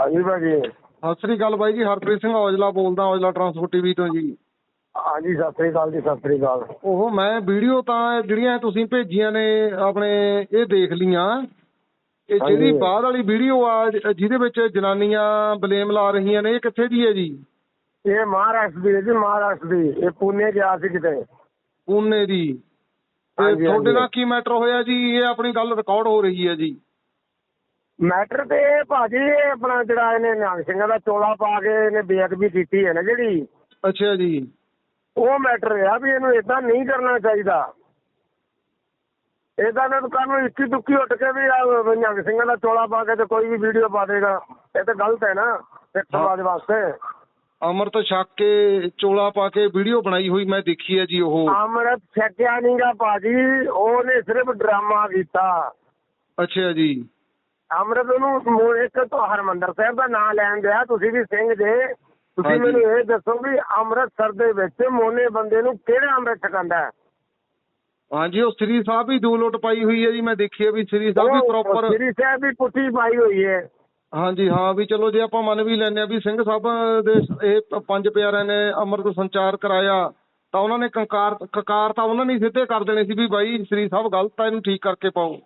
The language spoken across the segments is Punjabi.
ਹਾਂਜੀ ਭਾਜੀ ਸਤਿ ਸ੍ਰੀ ਅਕਾਲ ਬਾਈ ਜੀ ਹਰਪ੍ਰੀਤ ਸਿੰਘ ਔਜਲਾ ਬੋਲਦਾ ਔਜਲਾ ਟਰਾਂਸਪੋਰਟ ਟੀਵੀ ਤੋਂ ਜੀ। ਹਾਂਜੀ ਸਤਿ ਸ੍ਰੀ ਅਕਾਲ ਜੀ ਸਤਿ ਸ੍ਰੀ ਅਕਾਲ। ਉਹ ਮੈਂ ਵੀਡੀਓ ਤਾਂ ਜਿਹੜੀਆਂ ਤੁਸੀਂ ਭੇਜੀਆਂ ਨੇ ਆਪਣੇ ਇਹ ਦੇਖ ਲੀਆਂ ਇਹ ਜਿਹੜੀ। ਬਾਅਦ ਵਾਲੀ ਵੀਡੀਓ ਆ ਜਿਹਦੇ ਵਿੱਚ ਜਨਾਨੀਆਂ ਬਲੇਮ ਲਾ ਰਹੀਆਂ ਨੇ ਇਹ ਕਿੱਥੇ ਦੀ ਹੈ ਜੀ? ਇਹ ਮਹਾਰਾਸ਼ਟਰ ਦੀ ਹੈ ਜੀ ਮਹਾਰਾਸ਼ਟਰ ਦੀ। ਇਹ ਪੁਣੇ ਗਿਆ ਸੀ ਕਿਤੇ। ਪੂਨੇ ਦੀ। ਤੇ ਤੁਹਾਡੇ। ਨਾਲ ਕੀ ਮੈਟਰ ਹੋਇਆ ਜੀ? ਇਹ ਆਪਣੀ ਗੱਲ ਰਿਕਾਰਡ ਹੋ ਰਹੀ ਹੈ ਜੀ। ਮੈਟਰ ਤੇ ਭਾਜੀ ਇਹ ਆਪਣਾ ਜਿਹੜਾ ਇਹਨੇ ਨਿਹੰਗ ਸਿੰਘਾਂ ਦਾ ਚੋਲਾ ਪਾ ਕੇ ਇਹਨੇ ਬੇਅਦਬੀ ਕੀਤੀ ਹੈ ਨਾ ਜਿਹੜੀ। ਅੱਛਾ ਜੀ। ਉਹ ਮੈਟਰ ਆ ਵੀ ਇਹਨੂੰ ਇਦਾਂ ਨਹੀਂ ਕਰਨਾ ਚਾਹੀਦਾ। ਇਦਾਂ ਨਾ ਕੱਲ ਨੂੰ ਇੱਕੀ ਦੁੱਕੀ ਉੱਠ ਕੇ ਵੀ ਆ ਨਿਹੰਗ ਸਿੰਘਾਂ ਦਾ ਚੋਲਾ ਪਾ ਕੇ ਤੇ ਕੋਈ ਵੀ ਵੀਡੀਓ ਪਾ ਦੇਗਾ। ਇਹ ਤਾਂ ਗਲਤ ਹੈ ਨਾ ਸਿੱਖ ਸਮਾਜ ਵਾਸਤੇ। ਅੰਮ੍ਰਿਤ ਛਕ ਕੇ ਚੋਲਾ ਪਾ ਕੇ ਵੀਡੀਓ ਬਣਾਈ ਹੋਈ ਮੈਂ ਦੇਖੀ ਹੈ ਜੀ ਉਹ। ਅੰਮ੍ਰਿਤ ਛਕਿਆ ਨਹੀਂਗਾ ਭਾਜੀ ਉਹਨੇ ਸਿਰਫ ਡਰਾਮਾ ਕੀਤਾ। ਅੱਛਾ ਜੀ। ਅੰਮ੍ਰਿਤ ਨੂੰ ਇੱਕ ਤੋਂ ਹਰਮੰਦਰ ਸਾਹਿਬ ਦਾ ਨਾਮ ਲੈਣ ਦਿਆ ਤੁਸੀਂ ਵੀ ਸਿੰਘ ਜੇ। ਤੁਸੀਂ ਹਾਂਜੀ। ਮੈਨੂੰ ਇਹ ਦੱਸੋ ਵੀ ਅੰਮ੍ਰਿਤਸਰ ਦੇ ਵਿੱਚ ਮੋਨੇ ਬੰਦੇ ਨੂੰ ਕਿਹੜਾ ਅੰਮ੍ਰਿਤ ਛਕਾਉਂਦਾ ਹੈ? ਹਾਂਜੀ ਉਹ ਸ੍ਰੀ ਸਾਹਿਬ ਵੀ ਦੋ ਲੋਟ ਪਾਈ ਹੋਈ ਹੈ ਜੀ। ਮੈਂ ਦੇਖੀ ਹੈ ਵੀ ਸ੍ਰੀ ਸਾਹਿਬ ਵੀ ਉਹ ਪ੍ਰੋਪਰ ਸ੍ਰੀ ਸਾਹਿਬ ਦੀ ਪੁੱਠੀ ਪਾਈ ਹੋਈ ਹੈ। ਹਾਂਜੀ ਹਾਂ ਵੀ ਚਲੋ ਜੇ ਆਪਾਂ ਮੰਨ ਵੀ ਲੈਂਦੇ ਆ ਵੀ ਸਿੰਘ ਸਾਹਿਬ ਦੇ ਇਹ ਪ- ਪੰਜ ਪਿਆਰਿਆਂ ਨੇ ਅੰਮ੍ਰਿਤ ਸੰਚਾਰ ਕਰਾਇਆ ਤਾਂ ਉਹਨਾਂ ਨੇ ਕੰਕਾਰ ਕਕਾਰ ਤਾਂ ਉਹਨਾਂ ਨੇ ਹੀ ਸਿੱਧੇ ਕਰ ਦੇਣੇ ਸੀ ਵੀ ਬਾਈ ਸ੍ਰੀ ਸਾਹਿਬ ਗਲਤ ਆ ਇਹਨੂੰ ਠੀਕ ਕਰਕੇ ਪਾਓ।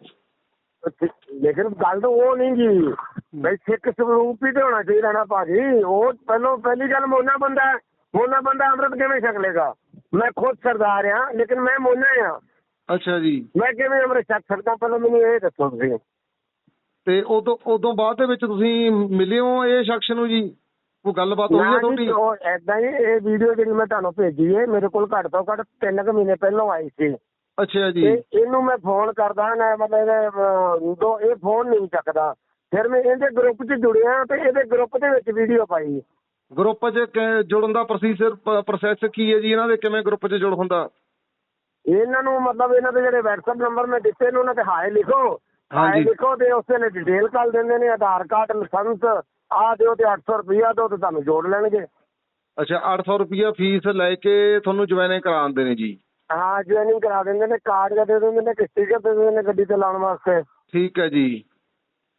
ਲੇਕਿਨ ਗੱਲ ਤਾਂ ਉਹ ਨਹੀਂ ਜੀ। ਬਈ ਸਿੱਖ ਸਰੂਪ ਹੀ ਤੇ ਹੋਣਾ ਚਾਹੀਦਾ ਨਾ ਭਾਜੀ। ਉਹ ਪਹਿਲੋਂ ਪਹਿਲੀ ਗੱਲ ਮੋਨਾ ਬੰਦਾ। ਮੋਨਾ ਬੰਦਾ ਅੰਮ੍ਰਿਤ ਕਿਵੇਂ ਛਕ ਲੇਗਾ ਮੈਂ ਖੁਦ ਸਰਦਾਰ ਆ ਲੇਕਿਨ ਮੈਂ ਮੋਨਾ ਆ ਅੱਛਾ ਜੀ। ਮੈਂ ਕਿਵੇਂ ਅੰਮ੍ਰਿਤ ਛਕ ਸਕਦਾ? ਪਹਿਲਾਂ ਮੈਨੂੰ ਇਹ ਦੱਸੋ ਤੁਸੀਂ। ਤੇ ਉਦੋਂ ਉਦੋਂ ਬਾਅਦ ਦੇ ਵਿੱਚ ਤੁਸੀਂ ਮਿਲੇ ਹੋ ਇਹ ਸ਼ਖਸ ਨੂੰ ਜੀ? ਕੋਈ ਗੱਲਬਾਤ ਹੋਈ ਹੈ ਤੁਹਾਡੀ? ਉਹ ਏਦਾਂ ਹੀ ਇਹ ਵੀਡੀਓ ਜਿਹੜੀ ਮੈਂ ਤੁਹਾਨੂੰ ਭੇਜੀ ਹੈ ਮੇਰੇ ਕੋਲ ਘੱਟ ਤੋਂ ਘੱਟ 3 ਕੁ ਮਹੀਨੇ ਪਹਿਲਾਂ ਆਈ ਸੀ। ਅੱਛਾ ਜੀ। ਤੇ ਇਹਨੂੰ ਮੈਂ ਫੋਨ ਕਰਦਾ ਨਾ ਮਤਲਬ ਇਹਦੇ ਅਹ, ਦੋ ਇਹ ਫੋਨ ਨਹੀਂ ਚੱਕਦਾ। ਫਿਰ ਮੈਂ ਇਹਦੇ ਗਰੁੱਪ 'ਚ ਜੁੜਿਆ ਤੇ ਇਹਦੇ ਗਰੁੱਪ ਦੇ ਵਿੱਚ ਵੀਡੀਓ ਪਾਈ। ਗਰੁੱਪ 'ਚ ਕਿ- ਜੁੜਨ ਦਾ ਪ੍ਰੋਸੀਜਰ ਪ੍ਰੋਸੈਸ ਕੀ ਹੈ ਜੀ? ਇਹਨਾਂ ਦੇ ਕਿਵੇਂ ਗਰੁੱਪ 'ਚ ਜੁੜ ਹੁੰਦਾ? ਇਹਨਾਂ ਨੂੰ ਮਤਲਬ ਇਹਨਾਂ ਦੇ ਜਿਹੜੇ WhatsApp ਨੰਬਰ ਮੈਂ ਦਿੱਤੇ ਨੇ ਉਹਨਾਂ ਤੇ ਹਾਏ ਲਿਖੋ। ਹਾਏ ਹਾਂਜੀ। ਲਿਖੋ ਤੇ ਉਸੇ ਨੇ ਡਿਟੇਲ ਕਰ ਦਿੰਦੇ ਨੇ ਆਧਾਰ ਕਾਰਡ ਲਾਇਸੈਂਸ ਆ ਦਿਓ ਤੇ 800 ਰੁਪਈਆ ਦਿਓ ਤੇ ਤੁਹਾਨੂੰ ਜੋੜ ਲੈਣਗੇ। ਅੱਛਾ 800 ਰੁਪਿਆ ਫੀਸ ਲੈ ਕੇ ਤੁਹਾਨੂੰ ਜੁਆਇਨਿੰਗ ਕਰਾਉਂਦੇ ਨੇ ਜੀ? ਹਾਂ ਜੁਆਇਨਿੰਗ ਕਰਾ ਦਿੰਦੇ ਨੇ ਕਾਰਡ ਦੇ ਦਿੰਦੇ ਨੇ ਕਿ ਸਟicker ਦੇ ਦਿੰਦੇ ਨੇ ਗੱਡੀ ਤੇ ਲਾਉਣ ਵਾਸਤੇ। ਠੀਕ ਹੈ ਜੀ।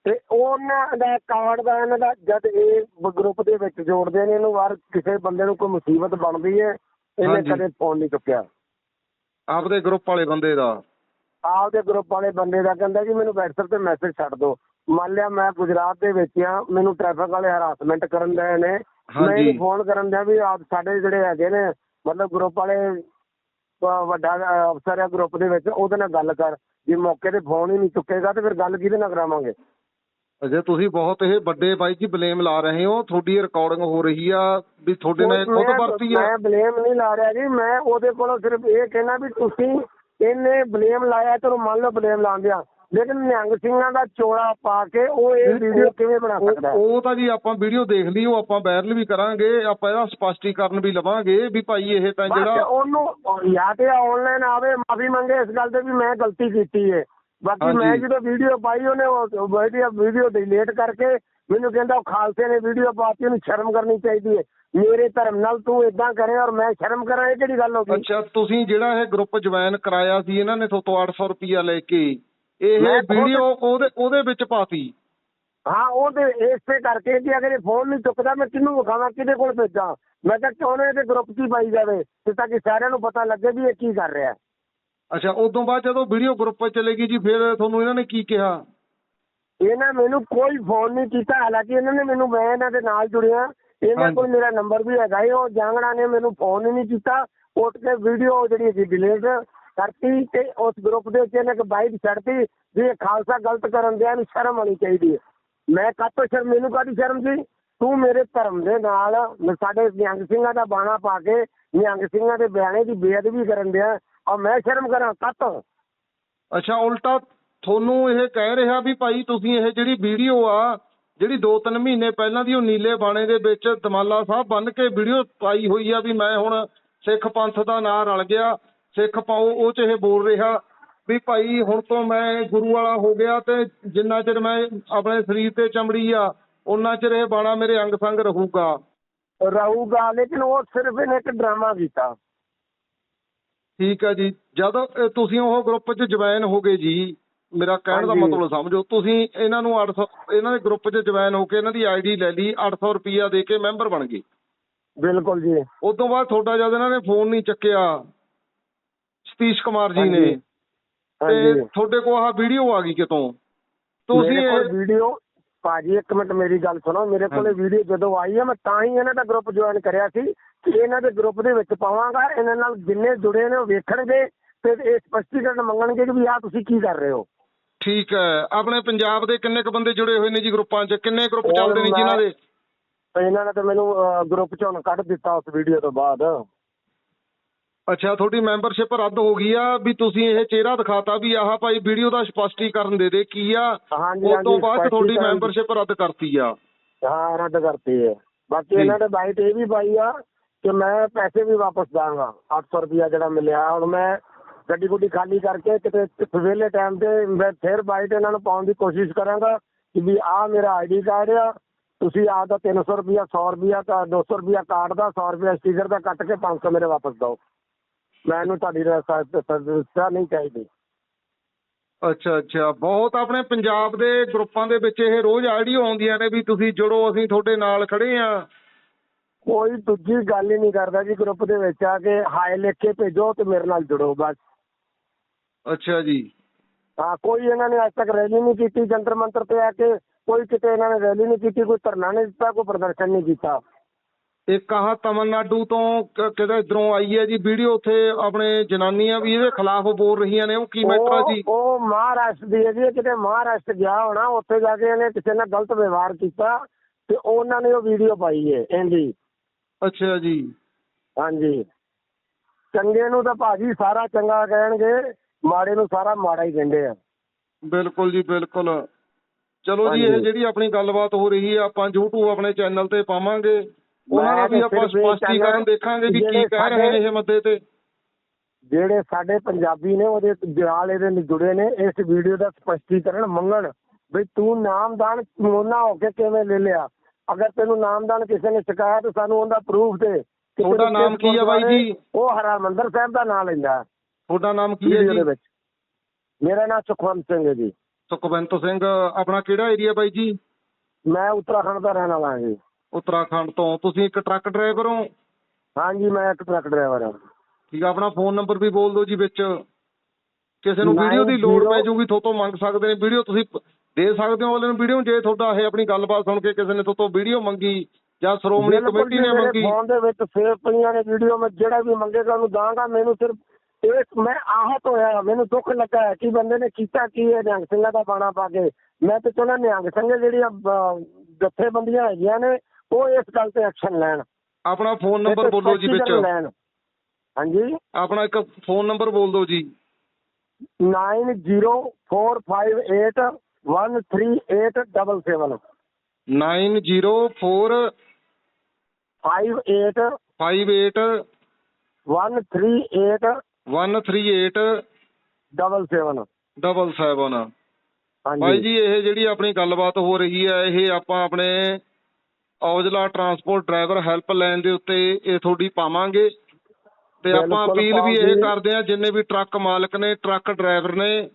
ਤੇ ਉਹਨਾਂ ਦਾ ਕਾਰਡ ਦਾ ਇਹਨਾਂ ਦਾ ਜਦ ਇਹ ਗਰੁੱਪ ਦੇ ਵਿੱਚ ਜੋੜਦੇ ਨੇ ਇਹਨੂੰ ਵਾਰ ਕਿਸੇ ਬੰਦੇ ਨੂੰ ਕੋਈ ਮੁਸੀਬਤ ਬਣਦੀ ਹੈ ਇਹਨੇ ਹਾਂਜੀ। ਕਦੇ ਫੋਨ ਨਹੀਂ ਚੁੱਕਿਆ। ਆਪਦੇ ਗਰੁੱਪ ਵਾਲੇ ਬੰਦੇ ਦਾ? ਆਪਦੇ ਗਰੁੱਪ ਵਾਲੇ ਬੰਦੇ ਦਾ ਕਹਿੰਦਾ ਜੀ ਮੈਨੂੰ WhatsApp ਤੇ ਮੈਸੇਜ ਛੱਡ ਦਿਓ। ਮੰਨ ਲਿਆ ਮੈਂ ਗੁਜਰਾਤ ਦੇ ਵਿੱਚ ਆ ਮੈਨੂੰ ਟ੍ਰੈਫਿਕ ਵਾਲੇ ਹਰਾਸਮੈਂਟ ਕਰਨ ਦੇ ਨੇ। ਮੈਂ ਹਾਂਜੀ। ਇਹਨੂੰ ਫੋਨ ਕਰਨ ਦਿਆ ਵੀ ਆਪ ਸਾਡੇ ਜਿਹੜੇ ਹੈਗੇ ਨੇ ਮਤਲਬ ਗਰੁੱਪ ਵਾਲੇ ਵੱਡਾ ਅਫਸਰ ਆ ਗਰੁੱਪ ਦੇ ਵਿੱਚ ਉਹਦੇ ਨਾਲ ਗੱਲ ਕਰ। ਜੇ ਮੌਕੇ ਤੇ ਫੋਨ ਹੀ ਨਹੀਂ ਚੁੱਕੇਗਾ ਤੇ ਫਿਰ ਗੱਲ ਕਿਹਦੇ ਨਾਲ ਕਰਾਵਾਂਗੇ? ਅਜੇ ਤੁਸੀਂ ਬਹੁਤ ਇਹ ਵੱਡੇ ਬਾਈ ਜੀ ਬਲੇਮ ਲਾ ਰਹੇ ਹੋ। ਤੁਹਾਡੀ ਰਿਕਾਰਡਿੰਗ ਹੋ ਰਹੀ ਆ ਵੀ ਤੁਹਾਡੇ ਨਾਲ ਇਹ ਖੁਦ ਵਰਤੀ ਆ। ਮੈਂ ਬਲੇਮ ਨਹੀਂ ਲਾ ਰਿਹਾ ਜੀ। ਮੈਂ ਉਹਦੇ ਕੋਲੋਂ ਸਿਰਫ ਇਹ ਕਹਿਣਾ ਵੀ ਤੁਸੀਂ ਇਹਨੇ ਬਲੇਮ ਲਾਇਆ ਚਲੋ ਮੰਨ ਲਓ ਬਲੇਮ ਲਾਉਂਦਿਆ ਲੇਕਿਨ ਨਿਹੰਗ ਸਿੰਘਾਂ ਦਾ ਚੋਲਾ ਪਾ ਕੇ ਉਹ ਇਹ ਵੀਡੀਓ ਕਿਵੇਂ ਬਣਾ ਸਕਦਾ ਹੈ? ਉਹ ਤਾਂ ਜੀ ਆਪਾਂ ਵੀਡੀਓ ਦੇਖ ਲਈ ਉਹ ਆਪਾਂ ਵਾਇਰਲ ਵੀ ਕਰਾਂਗੇ ਆਪਾਂ ਇਹਦਾ ਸਪਸ਼ਟੀਕਰਨ ਵੀ ਲਵਾਂਗੇ ਵੀ ਭਾਈ ਇਹ ਤਾਂ ਜਿਹੜਾ ਉਹਨੂੰ ਜਾਂ ਤੇ ਆਨਲਾਈਨ ਆਵੇ ਮਾਫੀ ਮੰਗੇ ਇਸ ਗੱਲ ਤੇ ਵੀ ਮੈਂ ਗਲਤੀ ਕੀਤੀ ਹੈ ਬਾਕੀ। ਮੈਂ ਜਦੋਂ ਵੀਡੀਓ ਪਾਈ ਉਹਨੇ ਉਹ ਵੀਡੀਓ ਵੀਡੀਓ ਡਿਲੀਟ ਕਰਕੇ ਮੈਨੂੰ ਕਹਿੰਦਾ ਉਹ ਖਾਲਸੇ ਨੇ ਵੀਡੀਓ ਪਾਤੀ ਉਹਨੂੰ ਸ਼ਰਮ ਕਰਨੀ ਚਾਹੀਦੀ ਹੈ ਮੇਰੇ ਧਰਮ ਨਾਲ ਤੂੰ ਇਦਾਂ ਕਰੇ ਔਰ ਮੈਂ ਸ਼ਰਮ ਕਰਾਂ ਇਹ ਕਿਹੜੀ ਗੱਲ ਹੋ ਗਈ ਅੱਛਾ ਤੁਸੀਂ ਜਿਹੜਾ ਇਹ ਗਰੁੱਪ ਜੁਆਇਨ ਕਰਾਇਆ ਸੀ ਇਹਨਾਂ ਨੇ ਤੁਹਾਤੋਂ 800 ਰੁਪਿਆ ਲੈ ਕੇ ਇਹ ਵੀਡੀਓ ਉਹਦੇ ਉਹਦੇ ਵਿੱਚ ਪਾਤੀ। ਹਾਂ ਉਹ ਤੇ ਇਸੇ ਕਰਕੇ ਕਿ ਅਗਰ ਇਹ ਫੋਨ ਨਹੀਂ ਚੁੱਕਦਾ ਮੈਂ ਕਿਹਨੂੰ ਵਿਖਾਵਾਂ ਕਿਹਦੇ ਕੋਲ ਭੇਜਾਂ? ਮੈਂ ਤਾਂ ਨਾ ਇਹਦੇ ਗਰੁੱਪ 'ਚ ਹੀ ਪਾਈ ਜਾਵੇ ਤੇ ਤਾਂ ਕਿ ਸਾਰਿਆਂ ਨੂੰ ਪਤਾ ਲੱਗੇ ਵੀ ਇਹ ਕੀ ਕਰ ਰਿਹਾ। ਅੱਛਾ ਉਦੋਂ ਬਾਅਦ ਜਦੋਂ ਵੀਡੀਓ ਗਰੁੱਪ ਵਿੱਚ ਚਲੇਗੀ ਜੀ ਫਿਰ ਤੁਹਾਨੂੰ ਇਹਨਾਂ ਨੇ ਕੀ ਕਿਹਾ? ਇਹਨਾਂ ਮੈਨੂੰ ਕੋਈ ਫੋਨ ਨਹੀਂ ਕੀਤਾ ਹਾਲਾਂਕਿ ਇਹਨਾਂ ਨੇ ਮੈਨੂੰ ਮੈਂ ਇਹਨਾਂ ਦੇ ਨਾਲ ਜੁੜਿਆ। ਇਹਨਾਂ। ਕੋਲ ਮੇਰਾ ਨੰਬਰ ਵੀ ਹੈਗਾ ਹੀ ਉਹ ਜਾਂਗੜਾ ਨੇ ਮੈਨੂੰ ਫੋਨ ਹੀ ਨਹੀਂ ਕੀਤਾ। ਉੱਠ ਕੇ ਵੀਡੀਓ ਜਿਹੜੀ ਸੀ ਡਿਲੀਟ ਕਰਤੀ ਤੇ ਉਸ ਗਰੁੱਪ ਦੇ ਵਿੱਚ ਇਹਨੇ ਇੱਕ ਬਾਈਟ ਛੱਡਤੀ ਵੀ ਇਹ ਖਾਲਸਾ ਗਲਤ ਕਰਨ ਦਿਆਂ ਨੂੰ ਸ਼ਰਮ ਆਣੀ ਚਾਹੀਦੀ ਹੈ। ਮੈਂ ਕਾਹਤੋਂ ਸ਼ਰਮ, ਮੈਨੂੰ ਕਾਹਦੀ ਸ਼ਰਮ ਸੀ? ਤੂੰ ਮੇਰੇ ਧਰਮ ਦੇ ਨਾਲ ਸਾਡੇ ਨਿਹੰਗ ਸਿੰਘਾਂ ਦਾ ਬਾਣਾ ਪਾ ਕੇ ਨਿਹੰਗ ਸਿੰਘਾਂ ਦੇ ਬਿਆਨੇ ਦੀ ਬੇਅਦਬੀ ਕਰਨ ਦਿਆਂ ਔਰ ਮੈਂ ਸ਼ਰਮ ਕਰਾਂ, ਕਾਹਤੋਂ? ਅੱਛਾ, ਉਲਟਾ ਤੁਹਾਨੂੰ ਇਹ ਕਹਿ ਰਿਹਾ ਵੀ ਭਾਈ ਤੁਸੀਂ ਇਹ ਜਿਹੜੀ ਵੀਡੀਓ ਆ, ਜਿਹੜੀ 2-3 ਮਹੀਨੇ ਪਹਿਲਾਂ ਦੀ ਉਹ ਨੀਲੇ ਬਾਣੇ ਦੇ ਵਿੱਚ ਦਮਾਲਾ ਸਾਹਿਬ ਬੰਨ ਕੇ ਵੀਡੀਓ ਪਾਈ ਹੋਈ ਆ ਵੀ ਮੈਂ ਹੁਣ ਸਿੱਖ ਪੰਥ ਦਾ ਨਾਂ ਰਲ ਗਿਆ ਸਿੱਖ ਪਾਓ ਉਹ ਚ ਇਹ ਬੋਲ ਰਿਹਾ ਵੀ ਭਾਈ ਹੁਣ ਤੋਂ ਮੈਂ ਗੁਰੂ ਵਾਲਾ ਹੋ ਗਿਆ ਤੇ ਜਿੰਨਾ ਚਿਰ ਮੈਂ ਆਪਣੇ ਸਰੀਰ ਤੇ ਚਮੜੀ ਆ ਉਹਨਾਂ ਚਿਰ ਇਹ ਬਾਣਾ ਮੇਰੇ ਅੰਗ ਸੰਗ ਰਹੂਗਾ। ਰਹੂਗਾ ਲੇਕਿਨ ਉਹ ਸਿਰਫ ਇਹਨੇ ਇੱਕ ਡਰਾਮਾ ਕੀਤਾ। ਠੀਕ ਹੈ ਜੀ। ਜਦੋਂ ਤੁਸੀਂ ਉਹ ਗਰੁੱਪ 'ਚ ਜੁਆਇਨ ਹੋ ਗਏ ਜੀ ਮੇਰਾ ਕਹਿਣ ਦਾ। ਮਤਲਬ ਸਮਝੋ ਤੁਸੀਂ ਇਹਨਾਂ ਨੂੰ 800 ਇਹਨਾਂ ਦੇ ਗਰੁੱਪ 'ਚ ਜੁਆਇਨ ਹੋ ਕੇ ਇਹਨਾਂ ਦੀ ਆਈਡੀ ਲੈ ਲਈ 800 ਰੁਪਈਆ ਦੇ ਕੇ ਮੈਂਬਰ ਬਣ ਗਏ। ਬਿਲਕੁਲ ਜੀ। ਉਸ ਤੋਂ ਬਾਅਦ ਤੁਹਾਡਾ ਜਦ ਇਹਨਾਂ ਨੇ ਫੋਨ ਨਹੀਂ ਚੱਕਿਆ ਸਤੀਸ਼ ਕੁਮਾਰ ਜੀ ਨੇ। ਹਾਂਜੀ। ਤੇ ਹਾਂਜੀ। ਤੁਹਾਡੇ ਕੋਲ ਆਹ ਵੀਡੀਓ ਆ ਗਈ ਕਿਤੋਂ? ਤੁਸੀਂ ਮੇਰੇ ਕੋਲ ਇਹ ਵੀਡੀਓ ਭਾਜੀ ਇੱਕ ਮਿੰਟ ਮੇਰੀ ਗੱਲ ਸੁਣੋ। ਮੇਰੇ ਕੋਲੇ ਵੀਡੀਓ ਜਦੋਂ ਆਈ ਹੈ ਮੈਂ ਤਾਂ ਹੀ ਇਹਨਾਂ ਦਾ ਗਰੁੱਪ ਜੁਆਇਨ ਕਰਿਆ ਸੀ ਕਿ ਇਹਨਾਂ ਦੇ ਗਰੁੱਪ ਦੇ ਵਿੱਚ ਪਾਵਾਂਗਾ। ਇਹਨਾਂ ਨਾਲ ਜਿੰਨੇ ਜੁੜੇ ਨੇ ਉਹ ਵੇਖਣਗੇ ਤੇ ਇਹ ਸਪਸ਼ਟੀਕਰਨ ਮੰਗਣਗੇ ਕਿ ਵੀ ਆਹ ਤੁਸੀਂ ਕੀ ਕਰ ਰਹੇ ਹੋ। ਠੀਕ ਹੈ। ਆਪਣੇ ਪੰਜਾਬ ਦੇ ਕਿੰਨੇ ਕ ਬੰਦੇ ਜੁੜੇ ਹੋਏ ਨੇ ਜੀ ਗਰੁੱਪਾਂ 'ਚ? ਕਿੰਨੇ ਗਰੁੱਪ ਚੱਲਦੇ ਨੇ ਜਿਨ੍ਹਾਂ ਦੇ? ਇਹਨਾਂ ਨੇ ਤਾਂ ਮੈਨੂੰ ਗਰੁੱਪ ਚੋਂ ਕੱਢ ਦਿੱਤਾ ਉਸ ਵੀਡੀਓ ਤੋਂ ਬਾਅਦ। ਅੱਛਾ ਤੁਹਾਡੀ ਮੈਂਬਰਸ਼ਿਪ ਰੱਦ ਹੋ ਗਈ ਆ ਵੀ ਤੁਸੀਂ ਇਹ ਚਿਹਰਾ ਦਿਖਾਤਾ ਵੀ ਆਹ ਭਾਈ ਵੀਡੀਓ ਦਾ ਸਪਸ਼ਟੀਕਰਨ ਦੇ ਦੇ ਕੀ ਆ? ਹਾਂਜੀ ਉਸ ਤੋਂ ਹਾਂਜੀ ਬਾਅਦ ਤੁਹਾਡੀ ਸਪਸ਼ਟੀਕਰਨ- ਮੈਂਬਰਸ਼ਿਪ ਰੱਦ ਕਰਤੀ ਆ। ਹਾਂ ਰੱਦ ਕਰਤੀ ਹੈ। ਬਾਕੀ ਜੀ। ਇਹਨਾਂ ਨੇ ਬਾਈਟ ਇਹ ਵੀ ਪਾਈ ਆ ਕਿ ਮੈਂ ਪੈਸੇ ਵੀ ਵਾਪਸ ਦਾਂਗਾ। 800 ਰੁਪਿਆ ਜਿਹੜਾ ਮਿਲਿਆ ਹੁਣ ਮੈਂ ਗੱਡੀ ਗੁੱਡੀ ਖਾਲੀ ਕਰਕੇ ਕਿਤੇ ਸਵੇਲੇ ਟਾਈਮ ਤੇ ਮੈਂ ਫਿਰ ਬਾਈਟ ਇਹਨਾਂ ਨੂੰ ਪਾਉਣ ਦੀ ਕੋਸ਼ਿਸ਼ ਕਰਾਂਗਾ ਕਿ ਵੀ ਆਹ ਮੇਰਾ ਆਈਡੀ ਕਾਰਡ ਆ ਤੁਸੀਂ ਆਹ ਦਾ 300 ਰੁਪਿਆ 100 ਰੁਪਿਆ ਤਾਂ 200 ਰੁਪਿਆ ਕਾਰਡ ਦਾ 100 ਰੁਪਿਆ ਸਟੀਕਰ ਦਾ ਕੱਟ ਕੇ 500 ਮੇਰੇ ਵਾਪਸ ਦਿਓ। ਮੈਨੂੰ ਤੁਹਾਡੀ ਰਸਤਾ ਨਹੀਂ ਚਾਹੀਦੀ। ਅੱਛਾ ਅੱਛਾ। ਬਹੁਤ ਆਪਣੇ ਪੰਜਾਬ ਦੇ ਗਰੁੱਪਾਂ ਦੇ ਵਿੱਚ ਇਹ ਰੋਜ਼ ਆਡੀਓ ਆਉਂਦੀਆਂ ਨੇ ਵੀ ਤੁਸੀਂ ਜੁੜੋ ਅਸੀਂ ਤੁਹਾਡੇ ਨਾਲ ਖੜੇ ਆ। ਕੋਈ ਦੂਜੀ ਗੱਲ ਹੀ ਨਹੀਂ ਕਰਦਾ ਜੀ ਗਰੁੱਪ ਦੇ ਵਿੱਚ ਆ ਕੇ ਹਾਏ ਲਿਖ ਕੇ ਭੇਜੋ ਤੇ ਮੇਰੇ ਨਾਲ ਜੁੜੋ ਬਸ। ਅੱਛਾ ਜੀ। ਹਾਂ ਕੋਈ ਇਹਨਾਂ ਨੇ ਅੱਜ ਤੱਕ ਰੈਲੀ ਨਹੀਂ ਕੀਤੀ ਜੰਤਰ ਮੰਤਰ ਤੇ ਆ ਕੇ ਕੋਈ ਕਿਤੇ ਇਹਨਾਂ ਨੇ ਰੈਲੀ ਨਹੀਂ ਕੀਤੀ ਕੋਈ ਧਰਨਾ ਨਹੀਂ ਦਿੱਤਾ ਕੋਈ ਪ੍ਰਦਰਸ਼ਨ ਨਹੀਂ ਕੀਤਾ। ਇੱਕ ਆਹ ਤਮਿਲਨਾਡੂ ਤੋਂ ਕ- ਕਿਤੇ ਇਧਰੋਂ ਆਈ ਹੈ ਜੀ ਵੀਡੀਓ ਉੱਥੇ ਆਪਣੇ ਜਨਾਨੀਆਂ ਵੀ ਇਹਦੇ ਖਿਲਾਫ ਬੋਲ ਰਹੀਆਂ ਨੇ ਉਹ ਕੀ ਮੈਟਰ ਆ ਜੀ? ਉਹ ਉਹ ਮਹਾਰਾਸ਼ਟਰ ਦੀ ਹੈ ਜੀ ਇਹ ਕਿਤੇ ਮਹਾਰਾਸ਼ਟਰ ਗਿਆ ਹੋਣਾ ਉੱਥੇ ਜਾ ਕੇ ਇਹਨੇ ਕਿਸੇ ਨਾਲ ਗਲਤ ਵਿਵਹਾਰ ਕੀਤਾ ਤੇ ਉਹਨਾਂ ਨੇ ਉਹ ਵੀਡੀਓ ਪਾਈ ਹੈ ਇਹਦੀ। ਅੱਛਾ ਜੀ। ਹਾਂਜੀ। ਚੰਗੇ ਨੂੰ ਤਾਂ ਭਾਜੀ ਸਾਰਾ ਚੰਗਾ ਕਹਿਣਗੇ ਮਾੜੇ ਨੂੰ ਸਾਰਾ ਮਾੜਾ ਹੀ ਕਹਿੰਦੇ ਆ। ਬਿਲਕੁਲ ਜੀ ਬਿਲਕੁਲ। ਚਲੋ ਜੀ ਇਹ ਹਾਂਜੀ। ਜਿਹੜੀ ਆਪਣੀ ਗੱਲਬਾਤ ਹੋ ਰਹੀ ਹੈ ਆਪਾਂ YouTube ਆਪਣੇ ਚੈਨਲ ਤੇ ਪਾਵਾਂਗੇ। ਉਹਨਾਂ ਦਾ ਵੀ ਆਪਾਂ ਸਪਸ਼ਟੀਕਰਨ ਦੇਖਾਂਗੇ ਵੀ ਕੀ ਕਹਿ ਰਹੇ ਨੇ ਇਹ ਮੁੱਦੇ ਤੇ। ਜਿਹੜੇ ਸਾਡੇ ਪੰਜਾਬੀ ਨੇ ਉਹਦੇ ਨਾਲ ਇਹਦੇ ਨਾਲ ਜੁੜੇ ਨੇ ਇਸ ਵੀਡੀਓ ਦਾ ਸਪਸ਼ਟੀਕਰਨ ਮੰਗਣ ਵੀ ਤੂੰ ਨਾਮਦਾਨ ਮੋਨਾ ਹੋ ਕੇ ਕਿਵੇਂ ਲੈ ਲਿਆ? ਅਗਰ ਤੈਨੂੰ ਨਾਮਦਾਨ ਕਿਸੇ ਨੇ ਚੁਕਾਇਆ ਤਾਂ ਸਾਨੂੰ ਉਹਦਾ ਪ੍ਰੂਫ ਦੇ ਤੁਹਾਡਾ ਨਾਮ ਕੀ ਹੈ ਬਾਈ ਜੀ? ਉਹ ਹਰਮੰਦਰ ਸਾਹਿਬ ਦਾ ਨਾਮ ਲੈਂਦਾ ਤੁਹਾਡਾ ਨਾਮ ਕੀ ਹੈ ਜੀ? ਮੇਰਾ ਨਾਮ ਸੁਖਵੰਤ ਸਿੰਘ ਹੈ ਜੀ। ਸੁਖਵੰਤ ਸਿੰਘ ਆਪਣਾ ਕਿਹੜਾ ਏਰੀਆ ਬਾਈ ਜੀ? ਮੈਂ ਉੱਤਰਾਖੰਡ ਦਾ ਰਹਿਣ ਵਾਲਾ ਹਾਂ ਜੀ। ਉੱਤਰਾਖੰਡ ਤੋਂ। ਤੁਸੀਂ ਇੱਕ ਟਰੱਕ ਡਰਾਈਵਰ ਹੋ? ਹਾਂਜੀ ਮੈਂ ਇੱਕ ਟਰੱਕ ਡਰਾਈਵਰ ਹਾਂ। ਠੀਕ ਆ ਆਪਣਾ ਫੋਨ ਨੰਬਰ ਵੀ ਬੋਲ ਦਿਓ ਜੀ ਵਿੱਚ। ਕਿਸੇ ਨੂੰ ਵੀਡੀਓ ਦੀ ਲੋੜ ਪੈ ਜੂਗੀ ਤੁਹਾਤੋਂ ਮੰਗ ਸਕਦੇ ਨੇ। ਵੀਡੀਓ ਤੁਸੀਂ ਦੇ ਸਕਦੇ ਹੋ ਅਗਲੇ ਨੂੰ ਵੀਡੀਓ ਜੇ ਤੁਹਾਡਾ ਇਹ ਆਪਣੀ ਗੱਲਬਾਤ ਸੁਣ ਕੇ ਕਿਸੇ ਨੇ ਤੁਹਾਤੋਂ ਵੀਡੀਓ ਮੰਗੀ ਜਾਂ ਸ਼੍ਰੋਮਣੀ ਕਮੇਟੀ ਨੇ ਮੰਗੀ। ਫੋਨ ਦੇ ਵਿੱਚ ਸੇਵ ਪਈਆਂ ਨੇ ਵੀਡੀਓ ਮੈਂ ਜਿਹੜਾ ਵੀ ਮੰਗੇਗਾ ਉਹਨੂੰ ਦਾਂਗਾ। ਮੈਨੂੰ ਸਿਰਫ ਇਹ ਮੈਂ ਆਹਤ ਹੋਇਆ ਮੈਨੂੰ ਦੁੱਖ ਲੱਗਾ ਕਿ ਬੰਦੇ ਨੇ ਕੀਤਾ ਕੀ ਹੈ ਨਿਹੰਗ ਸਿੰਘਾਂ ਦਾ ਬਾਣਾ ਪਾ ਕੇ। ਮੈਂ ਤੇ ਚਾਹੁੰਦਾ ਨਿਹੰਗ ਸਿੰਘ ਜਿਹੜੀਆਂ ਜਥੇਬੰਦੀਆਂ ਹੈਗੀਆਂ ਨੇ ਉਹ ਇਸ ਗੱਲ ਤੇ ਐਕਸ਼ਨ ਲੈਣ। ਆਪਣਾ ਫੋਨ ਨੰਬਰ ਬੋਲੋ ਜੀ ਵਿੱਚ। ਲੈਣ। ਹਾਂਜੀ? ਆਪਣਾ ਇੱਕ ਫੋਨ ਨੰਬਰ ਬੋਲ ਦਿਓ ਜੀ। 9045813877 904 58 58 138 138 77 ਡਬਲ ਸੈਵਨ। ਭਾਈ ਜੀ ਇਹ ਜਿਹੜੀ ਆਪਣੀ ਗੱਲਬਾਤ ਹੋ ਰਹੀ ਹੈ ਇਹ ਆਪਾਂ ਆਪਣੇ Aujla transport driver helpline ਦੇ ਉੱਤੇ ਇਹ ਤੁਹਾਡੀ ਪਾਵਾਂਗੇ ਤੇ ਆਪਾਂ ਅਪੀਲ ਵੀ ਇਹ। ਕਰਦੇ ਆ ਜਿੰਨੇ ਵੀ ਟਰੱਕ ਮਾਲਕ ਨੇ ਟਰੱਕ ਡਰਾਈਵਰ ਨੇ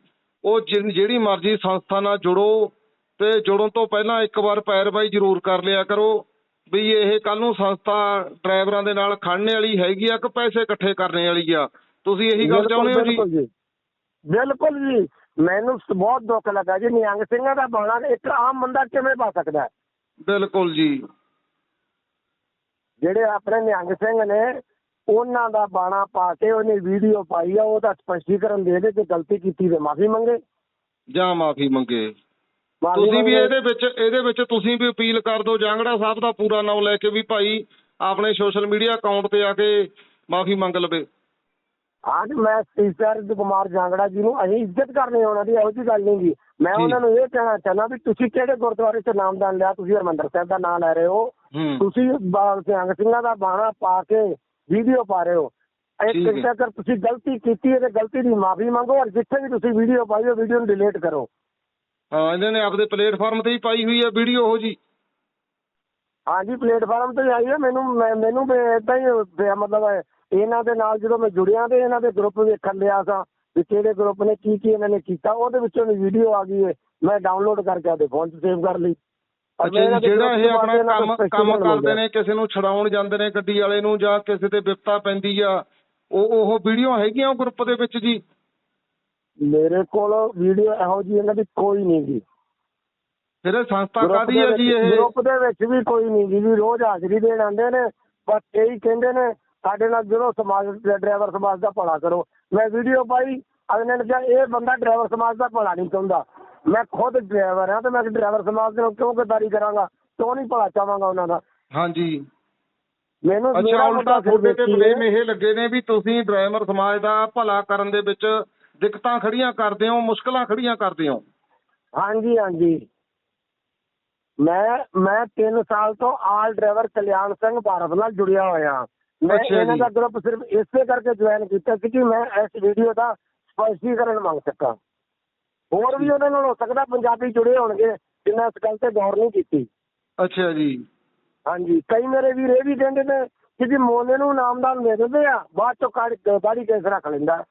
ਉਹ ਜਿਹੜੀ ਮਰਜ਼ੀ ਸੰਸਥਾ ਨਾਲ ਜੁੜੋ ਤੇ ਜੁੜਨ ਤੋਂ ਪਹਿਲਾਂ ਇੱਕ ਵਾਰ ਪੈਰਵਾਈ ਜ਼ਰੂਰ ਕਰ ਲਿਆ ਕਰੋ ਵੀ ਇਹ ਕੱਲ ਨੂੰ ਸੰਸਥਾ ਡਰਾਈਵਰਾਂ ਦੇ ਨਾਲ ਖੜਨੇ ਵਾਲੀ ਹੈਗੀ ਆ ਕਿ ਪੈਸੇ ਇਕੱਠੇ ਕਰਨੇ ਵਾਲੀ ਆ? ਤੁਸੀਂ ਇਹੀ ਗੱਲ ਚਾਹੁੰਦੇ ਹੋ ਜੀ? ਬਿਲਕੁਲ ਜੀ। ਮੈਨੂੰ ਬਹੁਤ ਦੁੱਖ ਲੱਗਾ ਜੀ। ਨਿਹੰਗ ਸਿੰਘਾਂ ਦਾ ਬਾਣਾ ਇੱਕ ਆਮ ਬੰਦਾ ਕਿਵੇਂ ਪਾ ਸਕਦਾ? ਹੈ? ਬਿਲਕੁਲ ਜੀ। ਜਿਹੜੇ ਆਪਣੇ ਨਿਹੰਗ ਸਿੰਘ ਨੇ ਉਹਨਾਂ ਦਾ ਬਾਣਾ ਪਾ ਕੇ ਉਹਨੇ ਵੀਡੀਓ ਪਾਈ ਆ ਉਹਦਾ ਸਪਸ਼ਟੀਕਰਨ ਦੇ ਦੇ ਕਿ ਗਲਤੀ ਕੀਤੀ ਤੇ ਮਾਫੀ ਮੰਗੇ। ਜਾਂ ਮਾਫੀ ਮੰਗੇ। ਤੁਸੀਂ ਵੀ। ਇਹਦੇ ਵਿੱਚ ਇਹਦੇ ਵਿੱਚ ਤੁਸੀਂ ਵੀ ਅਪੀਲ ਕਰ ਦਿਓ ਜਾਂਗੜਾ ਸਾਹਿਬ ਦਾ ਪੂਰਾ ਨਾਮ ਲੈ ਕੇ ਵੀ ਭਾਈ ਆਪਣੇ ਸੋਸ਼ਲ ਮੀਡੀਆ ਅਕਾਊਂਟ ਤੇ ਆ ਕੇ ਮਾਫੀ ਮੰਗ ਲਵੇ। ਅੱਜ ਮੈਂ ਟੀਚਰ ਕੁਮਾਰ ਜਾਂਗੜਾ ਜੀ ਨੂੰ ਅਸੀਂ ਇੱਜ਼ਤ ਕਰਨੀ ਉਹਨਾਂ ਦੀ ਇਹੋ ਜਿਹੀ ਗੱਲ ਨਹੀਂ ਜੀ ਮੈਂ ਜੀ। ਉਹਨਾਂ ਨੂੰ ਇਹ ਕਹਿਣਾ ਚਾਹੁੰਦਾ ਵੀ ਤੁਸੀਂ ਕਿਹੜੇ ਗੁਰਦੁਆਰੇ 'ਚ ਨਾਮਦਾਨ ਲਿਆ? ਤੁਸੀਂ ਹਰਮੰਦਰ ਸਾਹਿਬ ਦਾ ਨਾਮ ਲੈ ਰਹੇ ਹੋ। ਹੂੰ। ਤੁਸੀਂ ਬਾਲ ਸਿੰਘ ਸਿੰਘਾਂ ਦਾ ਬਾਣਾ ਪਾ ਕੇ ਵੀਡੀਓ ਪਾ ਰਹੇ ਹੋ। ਠੀਕ ਇੱਕ ਹੈ। ਇੱਕ ਅਗਰ ਤੁਸੀਂ ਗਲਤੀ ਕੀਤੀ ਹੈ ਤੇ ਗਲਤੀ ਦੀ ਮਾਫੀ ਮੰਗੋ ਔਰ ਜਿੱਥੇ ਵੀ ਤੁਸੀਂ ਵੀਡੀਓ ਪਾਈ ਹੋ ਵੀਡੀਓ ਨੂੰ ਡਿਲੀਟ ਕਰੋ। ਹਾਂ ਇਹਨਾਂ ਨੇ ਆਪਦੇ ਪਲੇਟਫਾਰਮ ਤੇ ਹੀ ਪਾਈ ਹੋਈ ਹੈ ਵੀਡੀਓ ਉਹ ਜੀ। ਹਾਂਜੀ ਪਲੇਟਫਾਰਮ ਤੇ ਆਈ ਹੈ। ਮੈਨੂੰ ਮੈਨੂੰ ਇਦਾਂ ਹੀ ਮਤਲਬ ਇਹਨਾਂ ਦੇ ਨਾਲ ਜਦੋਂ ਮੈਂ ਜੁੜਿਆ ਤੇ ਇਹਨਾਂ ਦੇ ਗਰੁੱਪ ਵੇਖਣ ਲਿਆ ਸਾਂ। ਵੀ ਕਿਹੜੇ ਗਰੁੱਪ ਨੇ ਕੀ ਕੀ ਇਹਨਾਂ ਨੇ ਕੀਤਾ ਉਹਦੇ ਵਿੱਚੋਂ ਵੀ ਵੀਡੀਓ ਆ ਗਈ ਹੈ ਮੈਂ ਡਾਊਨਲੋਡ ਕਰਕੇ ਆਪਦੇ ਫੋਨ 'ਚ ਸੇਵ ਕਰ ਲਈ। ਅੱਛਾ ਜਿਹੜਾ ਇਹ ਆਪਣਾ ਕੰਮ ਕੰਮ ਕਰਦੇ। ਨੇ ਕਿਸੇ ਨੂੰ ਛਡਾਉਣ ਜਾਂਦੇ ਨੇ ਗੱਡੀ ਵਾਲੇ ਨੂੰ ਜਾਂ ਕਿਸੇ ਤੇ ਵਿਪਤਾ ਪੈਂਦੀ ਆ ਉਹ ਉਹ ਵੀਡੀਓ ਹੈਗੀਆਂ ਉਹ ਗਰੁੱਪ ਦੇ ਵਿੱਚ ਜੀ? ਮੇਰੇ ਕੋਲ ਵੀਡੀਓ ਇਹੋ ਜੀ ਇਹਨਾਂ ਦੀ ਕੋਈ ਨਹੀਂ ਜੀ। ਫਿਰ ਇਹ ਸੰਸਥਾ ਕਾਦੀ ਹੈ ਦੇ ਜੀ ਵਿੱਚ- ਇਹ? ਗਰੁੱਪ ਦੇ ਵਿੱਚ ਵੀ ਕੋਈ ਨਹੀਂ ਜੀ ਵੀ ਰੋਜ਼ ਹਾਜ਼ਰੀ ਦੇਣ ਆਉਂਦੇ ਨੇ ਬਸ ਇਹੀ ਕਹਿੰਦੇ ਨੇ ਸਾਡੇ ਨਾਲ ਜਦੋਂ ਸਮਾਜ ਦੇ ਡਰਾਈਵਰ ਸਮਾਜ ਦਾ ਭਲਾ ਕਰੋ। ਮੈਂ ਵੀਡੀਓ ਪਾਈ ਅਗਲੇ ਨੇ ਕਿਹਾ ਇਹ ਬੰਦਾ ਡਰਾਈਵਰ ਸਮਾਜ ਦਾ ਭਲਾ ਨਹੀਂ ਚਾਹੁੰਦਾ। ਮੈਂ ਖੁਦ ਡਰਾਈਵਰ ਹਾਂ ਤੇ ਮੈਂ ਡਰਾਈਵਰ ਸਮਾਜ ਦੇ ਨਾਲ ਕਿਉਂ ਗਦਾਰੀ ਕਰਾਂਗਾ? ਕਿਉਂ ਨਹੀਂ ਭਲਾ ਚਾਹਾਂਗਾ ਉਹਨਾਂ ਦਾ? ਹਾਂਜੀ। ਮੈਨੂੰ ਅੱਛਾ ਉਲਟਾ ਤੁਹਾਡੇ ਤੇ ਬਲੇਮ। ਇਹ ਲੱਗੇ ਨੇ ਵੀ ਤੁਸੀਂ ਡਰਾਈਵਰ ਸਮਾਜ ਦਾ ਭਲਾ ਕਰਨ ਦੇ ਵਿੱਚ ਦਿੱਕਤਾਂ ਖੜੀਆਂ ਕਰਦੇ ਹੋ ਮੁਸ਼ਕਲਾਂ ਖੜੀਆਂ ਕਰਦੇ ਹੋ? ਹਾਂਜੀ ਹਾਂਜੀ। ਮੈਂ ਮੈਂ 3 ਸਾਲ ਤੋਂ ਆਲ ਡਰਾਈਵਰ ਕਲਿਆਣ ਸਿੰਘ ਭਾਰਤ ਨਾਲ ਜੁੜਿਆ ਹੋਇਆ। ਮੈਂ ਇਹਨਾਂ। ਦਾ ਗਰੁੱਪ ਸਿਰਫ ਇਸੇ ਕਰਕੇ ਜੁਆਇਨ ਕੀਤਾ ਸੀ ਕਿ ਮੈਂ ਇਸ ਵੀਡੀਓ ਦਾ ਸਪਸ਼ਟੀਕਰਨ ਮੰਗ ਸਕਾਂ। ਹੋਰ ਵੀ ਉਹਨਾਂ ਨਾਲ ਹੋ ਸਕਦਾ ਪੰਜਾਬੀ ਜੁੜੇ ਹੋਣਗੇ ਜਿਨ੍ਹਾਂ ਇਸ ਗੱਲ ਤੇ ਗੌਰ ਨਹੀਂ ਕੀਤੀ। ਅੱਛਾ ਜੀ। ਹਾਂਜੀ ਕਈ ਮੇਰੇ ਵੀਰ ਇਹ ਵੀ ਕਹਿੰਦੇ ਨੇ ਕਿ ਜੀ ਮੋਨੇ ਨੂੰ ਨਾਮਦਾਨ ਦੇ ਦਿੰਦੇ ਆ ਬਾਅਦ ਚੋਂ ਕਾੜੀ ਦਾੜੀ ਕੇਸ ਰੱਖ ਲੈਂਦਾ।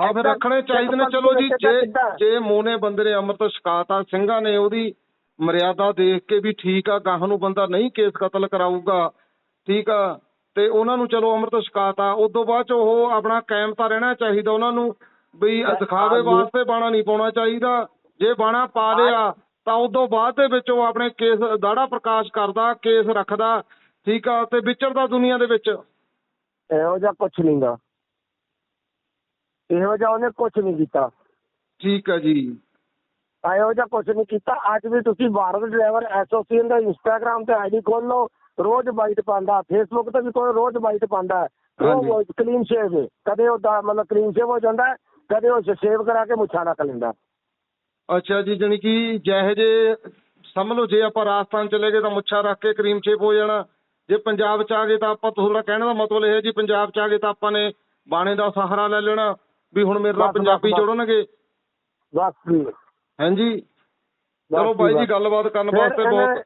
ਹਾਂ ਫਿਰ ਰੱਖਣੇ ਚਾਹੀਦੇ ਨੇ। ਚਲੋ ਜੀ ਜੇ? ਜੇ ਮੋਨੇ ਬੰਦੇ ਨੇ ਅੰਮ੍ਰਿਤ ਛਕਾਤਾ ਸਿੰਘਾਂ ਨੇ ਉਹਦੀ ਮਰਿਆਦਾ ਦੇਖ ਕੇ ਵੀ ਠੀਕ ਆ ਗਾਹਾਂ ਨੂੰ ਬੰਦਾ ਨਹੀਂ ਕੇਸ ਕਤਲ ਕਰਾਊਗਾ ਠੀਕ ਆ। ਤੇ ਉਹਨਾਂ ਨੂੰ ਚਲੋ ਅੰਮ੍ਰਿਤ ਛਕਾਤਾ। ਉਸ ਤੋਂ ਬਾਅਦ ਚ ਉਹ ਆਪਣਾ ਕਾਇਮ ਤਾਂ ਰਹਿਣਾ ਚਾਹੀਦਾ ਉਹਨਾਂ ਨੂੰ ਵੀ ਦਿਖਾਵੇ। ਵਾਸਤੇ ਬਾਣਾ ਨਹੀਂ ਪਾਉਣਾ ਚਾਹੀਦਾ। ਜੇ ਬਾਣਾ ਪਾ ਲਿਆ ਤਾਂ ਉਸ ਤੋਂ ਬਾਅਦ ਦੇ ਵਿੱਚ ਉਹ ਆਪਣੇ ਕੇਸ ਦਾੜਾ ਪ੍ਰਕਾਸ਼ ਕਰਦਾ ਕੇਸ ਰੱਖਦਾ ਠੀਕ ਆ ਤੇ ਵਿਚਰਦਾ ਦੁਨੀਆ ਦੇ ਵਿੱਚ। ਇਹੋ ਜਿਹਾ ਕੁਝ ਨਹੀਂਗਾ ਇਹੋ ਜਿਹਾ ਉਹਨੇ ਕੁਝ ਨਹੀਂ ਕੀਤਾ। ਠੀਕ ਆ ਜੀ। ਇਹੋ ਜਿਹਾ ਕੁਝ ਨਹੀਂ ਕੀਤਾ। ਅੱਜ ਵੀ ਤੁਸੀਂ ਭਾਰਤ ਡਰਾਈਵਰ ਐਸੋਸੀਏਸ਼ਨ ਦਾ ਇੰਸਟਾਗ੍ਰam ਤੇ ਆਈਡੀ ਖੋਲ ਲਓ। ਰੋਜ਼ ਬਾਈਟ ਪਾਉਂਦਾ ਫੇਸਬੁੱਕ ਤੇ ਵੀ ਕੋਈ ਰੋਜ਼ ਬਾਈਟ ਪਾਉਂਦਾ ਉਹ। ਕਲੀਨ ਸ਼ੇਵ ਕਦੇ ਉਹ ਦਾ ਮਤਲਬ ਕਲੀਨ ਸ਼ੇਵ ਹੋ ਜਾਂਦਾ ਕਦੇ ਉਹ ਸ਼ੇਵ ਕਰਾ ਕੇ ਮੁੱਛਾਂ ਰੱਖ ਲੈਂਦਾ ਅੱਛਾ ਜੀ ਜਾਣੀ ਕਿ ਜਿਹੇ ਜੇ ਸਮਝ ਲਓ ਜੇ ਆਪਾਂ ਰਾਜਸਥਾਨ ਚਲੇ ਗਏ ਤਾਂ ਮੁੱਛਾਂ ਰੱਖ ਕੇ ਕਰੀਮ ਸ਼ੇਪ ਹੋ ਜਾਣਾ ਜੇ ਪੰਜਾਬ ਚ ਆ ਗਏ ਤਾਂ ਆਪਾਂ ਤੁਹਾਡਾ ਕਹਿਣ ਦਾ ਮਤਲਬ ਇਹ ਹੈ ਜੀ ਪੰਜਾਬ ਚ ਆ ਗਏ ਤਾਂ ਆਪਾਂ ਨੇ ਬਾਣੇ ਦਾ ਸਹਾਰਾ ਲੈ ਲੈਣਾ ਵੀ ਹੁਣ ਮੇਰੇ ਨਾਲ ਪੰਜਾਬੀ। ਜੁੜਨਗੇ ਬਸ ਜੀ ਹਾਂਜੀ ਚਲੋ ਬਾਈ ਜੀ। ਗੱਲਬਾਤ ਕਰਨ ਵਾਸਤੇ ਬਹੁਤ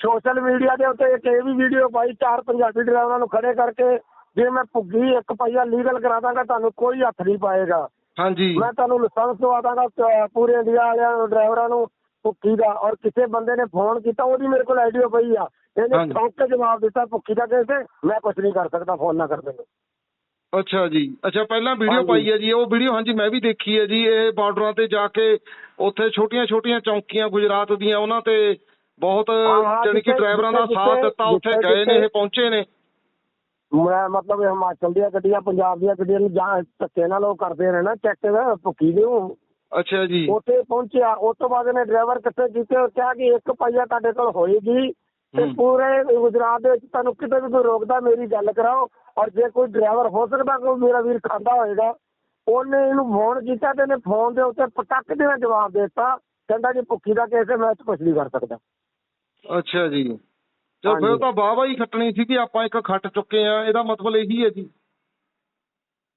ਸੋਸ਼ਲ ਮੀਡੀਆ ਦੇ ਉੱਤੇ ਇੱਕ ਇਹ ਵੀ ਵੀਡੀਓ ਪਾਈ ਚਾਰ ਪੰਜਾਬੀ ਡਰਾਈਵਰਾਂ ਨੂੰ ਖੜੇ ਕਰਕੇ ਜੇ ਮੈਂ ਭੁੱਗੀ ਇੱਕ ਪਈਆ ਲੀਗਲ ਕਰਾ ਦਾਂਗਾ ਤੁਹਾਨੂੰ ਕੋਈ ਹੱਥ ਨਹੀਂ ਪਾਏਗਾ। ਹਾਂਜੀ। ਮੈਂ ਤੁਹਾਨੂੰ ਲਾਇਸੈਂਸ ਦਵਾ ਦਾਂਗਾ ਪੂਰੇ ਇੰਡੀਆ ਵਾਲਿਆਂ ਨੂੰ ਡਰਾਈਵਰਾਂ ਨੂੰ ਭੁੱਖੀ ਦਾ ਔਰ ਕਿਸੇ ਬੰਦੇ ਨੇ ਫੋਨ ਕੀਤਾ ਉਹਦੀ ਮੇਰੇ ਕੋਲ ਆਈਡੀਓ ਪਈ ਆ। ਇਹਨੇ। ਠੋਕ ਕੇ ਜਵਾਬ ਦਿੱਤਾ ਭੁੱਖੀ ਦਾ ਕਹਿੰਦੇ ਮੈਂ ਕੁਝ ਨਹੀਂ ਕਰ ਸਕਦਾ ਫੋਨ ਨਾ ਕਰ ਦੇਵੇ ਅੱਛਾ ਜੀ। ਅੱਛਾ ਪਹਿਲਾਂ ਵੀਡੀਓ। ਪਾਈ ਹੈ ਜੀ ਉਹ ਵੀਡੀਓ ਹਾਂਜੀ ਮੈਂ ਵੀ ਦੇਖੀ ਹੈ ਜੀ ਇਹ ਬਾਰਡਰਾਂ ਤੇ ਜਾ ਕੇ ਉੱਥੇ ਛੋਟੀਆਂ ਛੋਟੀਆਂ ਚੌਂਕੀਆਂ ਗੁਜਰਾਤ ਦੀਆਂ ਉਹਨਾਂ ਤੇ ਬਹੁਤ ਜਾਣੀ ਕਿ ਡਰਾਈਵਰਾਂ ਦਾ ਸਾਥ ਦਿੱਤਾ ਉੱਥੇ ਗਏ ਨੇ ਇਹ ਪਹੁੰਚੇ ਨੇ। ਮੈਂ ਮਤਲਬ ਇਹ ਹਿਮਾਚਲ ਦੀਆਂ ਗੱਡੀਆਂ ਪੰਜਾਬ ਦੀਆਂ ਗੱਡੀਆਂ ਨੂੰ ਜਾਂ ਧੱਕੇ ਨਾਲ ਉਹ ਕਰਦੇ ਨੇ ਨਾ ਚੈੱਕ ਭੁੱਖੀ ਨੂੰ ਅੱਛਾ ਜੀ। ਉੱਥੇ ਪਹੁੰਚਿਆ ਉਸ ਤੋਂ ਬਾਅਦ ਇਹਨੇ ਡਰਾਈਵਰ ਕਿੱਥੇ ਕੀਤੇ ਉਹ ਕਿਹਾ ਕਿ ਇੱਕ ਪਈਆ ਤੁਹਾਡੇ ਕੋਲ ਹੋਏਗੀ ਤੇ। ਪੂਰੇ ਗੁਜਰਾਤ ਦੇ ਵਿੱਚ ਤੁਹਾਨੂੰ ਕਿਤੇ ਵੀ ਕੋਈ ਰੋਕਦਾ ਮੇਰੀ ਗੱਲ ਕਰਾਓ। ਔਰ ਜੇ ਕੋਈ ਡਰਾਈਵਰ ਹੋ ਸਕਦਾ ਕੋਈ ਮੇਰਾ ਵੀਰ ਖਾਂਦਾ ਹੋਏਗਾ ਉਹਨੇ ਇਹਨੂੰ ਫੋਨ ਕੀਤਾ ਤੇ ਇਹਨੇ ਫੋਨ ਦੇ ਉੱਤੇ ਪਟਕ ਦੇ ਨਾਲ ਜਵਾਬ ਦਿੱਤਾ। ਕਹਿੰਦਾ ਜੀ ਭੁੱਖੀ ਦਾ ਕੇਸ ਹੈ ਮੈਂ ਕੁਝ ਨਹੀਂ ਕਰ ਸਕਦਾ। ਅੱਛਾ ਜੀ। ਚਲ ਫਿਰ ਹਾਂਜੀ। ਤਾਂ ਵਾਹਵਾ ਹੀ ਖੱਟਣੀ ਸੀ ਕਿ ਆਪਾਂ ਇੱਕ ਖੱਟ ਚੁੱਕੇ ਆ ਇਹਦਾ ਮਤਲਬ ਇਹੀ ਹੈ ਜੀ।